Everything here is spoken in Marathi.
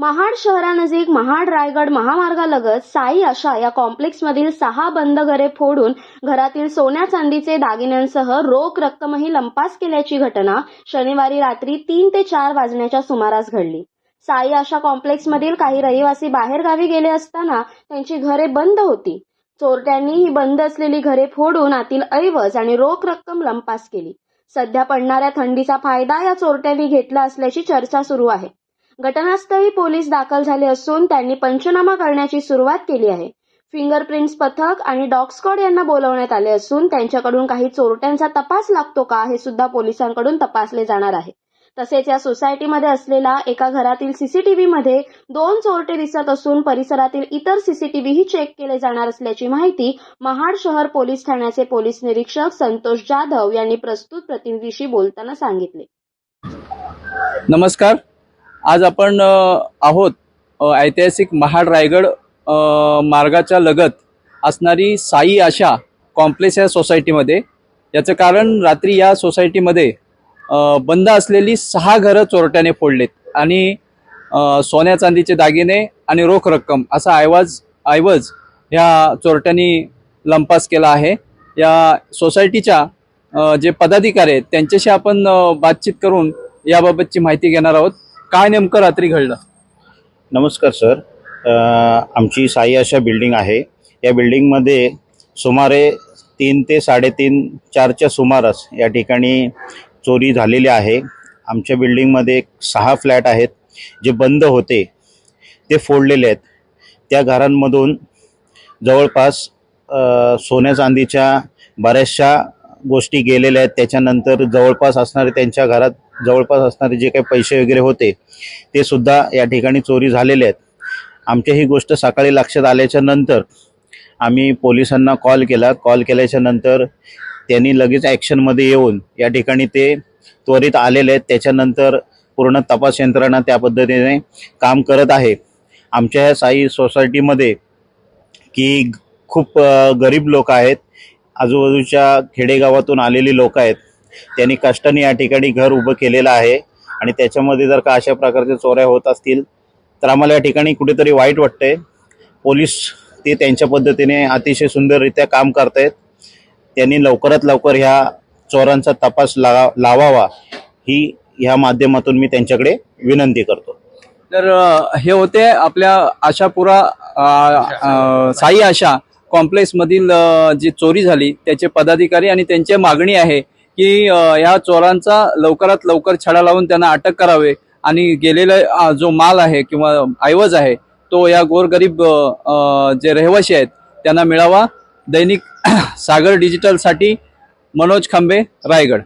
महाड शहरानजीक महाड रायगड महामार्गालगत साई आशा या कॉम्प्लेक्समधील सहा बंद घरे फोडून घरातील सोन्या चांदीचे दागिन्यांसह रोख रक्कमही लंपास केल्याची घटना शनिवारी रात्री तीन ते चार वाजण्याच्या सुमारास घडली. साई आशा कॉम्प्लेक्समधील काही रहिवासी बाहेरगावी गेले असताना त्यांची घरे बंद होती. चोरट्यांनी ही बंद असलेली घरे फोडून आतील ऐवज आणि रोख रक्कम लंपास केली. सध्या पडणाऱ्या थंडीचा फायदा या चोरट्यांनी घेतला असल्याची चर्चा सुरू आहे. घटनास्थळी पोलीस दाखल झाले असून त्यांनी पंचनामा करण्याची सुरुवात केली आहे. फिंगरप्रिंट्स पथक आणि डॉग स्कॉड यांना बोलवण्यात आले असून त्यांच्याकडून काही चोरट्यांचा तपास लागतो का हे सुद्धा पोलिसांकडून तपासले जाणार आहे. तसेच या सोसायटीमध्ये असलेला एका घरातील सीसीटीव्ही मध्ये दोन चोरटे दिसत असून परिसरातील इतर सीसीटीव्हीही चेक केले जाणार असल्याची माहिती महाड शहर पोलीस ठाण्याचे पोलीस निरीक्षक संतोष जाधव यांनी प्रस्तुत प्रतिनिधीशी बोलताना सांगितले. नमस्कार. आज आपण आहोत ऐतिहासिक महाड रायगड मार्गाच्या लगत असणारी साई आशा कॉम्प्लेक्स या सोसायटीमध्ये. याचं कारण रात्री या सोसायटीमध्ये बंद असलेली सहा घरं चोरट्याने फोडलेत आणि सोन्या चांदीचे दागिने आणि रोख रक्कम असा ऐवाज ऐवज ह्या चोरट्यांनी लंपास केला आहे. या सोसायटीच्या जे पदाधिकारी आहेत त्यांच्याशी आपण बातचीत करून याबाबतची माहिती घेणार आहोत. काय नेमकं रात्री घडलं? नमस्कार सर. आमची साई आशा बिल्डिंग आहे. या बिल्डिंगमध्ये सुमारे तीन ते साडेतीन चारच्या सुमारास या ठिकाणी चोरी झालेली आहे. आमच्या बिल्डिंगमध्ये एक सहा फ्लॅट आहेत जे बंद होते ते फोडलेले आहेत. त्या घरांमधून जवळपास सोन्या चांदीच्या बऱ्याचशा गोष्टी गेलेल्या आहेत. त्याच्यानंतर जवळपास असणारे त्यांच्या घरात जवळपास असणारे जे काही पैसे वगैरे होते ते सुद्धा या ठिकाणी चोरी झालेले आहेत. आमच्या ही गोष्ट सकाळी लक्षात आल्याच्यानंतर आम्ही पोलिसांना कॉल केला. कॉल केल्याच्यानंतर त्यांनी लगेच ॲक्शनमध्ये येऊन या ठिकाणी ते त्वरित आलेले आहेत. त्याच्यानंतर पूर्ण तपास यंत्रणा त्या पद्धतीने काम करत आहे. आमच्या ह्या साई सोसायटीमध्ये की खूप गरीब लोक आहेत. आजूबाजूच्या खेडेगावातून आलेली लोक आहेत. त्यांनी कष्टाने या ठिकाणी घर उभं केलेलं आहे. आणि त्याच्यामध्ये जर का अशा प्रकारच्या चोऱ्या होत असतील तर आम्हाला या ठिकाणी कुठेतरी वाईट वाटतंय. पोलीस ते त्यांच्या पद्धतीने अतिशय सुंदररित्या काम करतायत. त्यांनी लवकरात लवकर ह्या चोरांचा तपास लावा लावावा. ही ह्या माध्यमातून मी त्यांच्याकडे विनंती करतो. तर हे होते आपल्या आशापुरा साई आशा. कॉम्प्लेक्समधील जी चोरी झाली त्याचे पदाधिकारी आणि त्यांची मागणी आहे की या चोरांचा लवकरात लवकर छडा लावून त्यांना अटक करावे आणि गेलेला जो माल आहे किंवा ऐवज आहे तो या गोरगरीब जे रहिवासी आहेत त्यांना मिळावा. दैनिक सागर डिजिटलसाठी मनोज खांबे रायगड.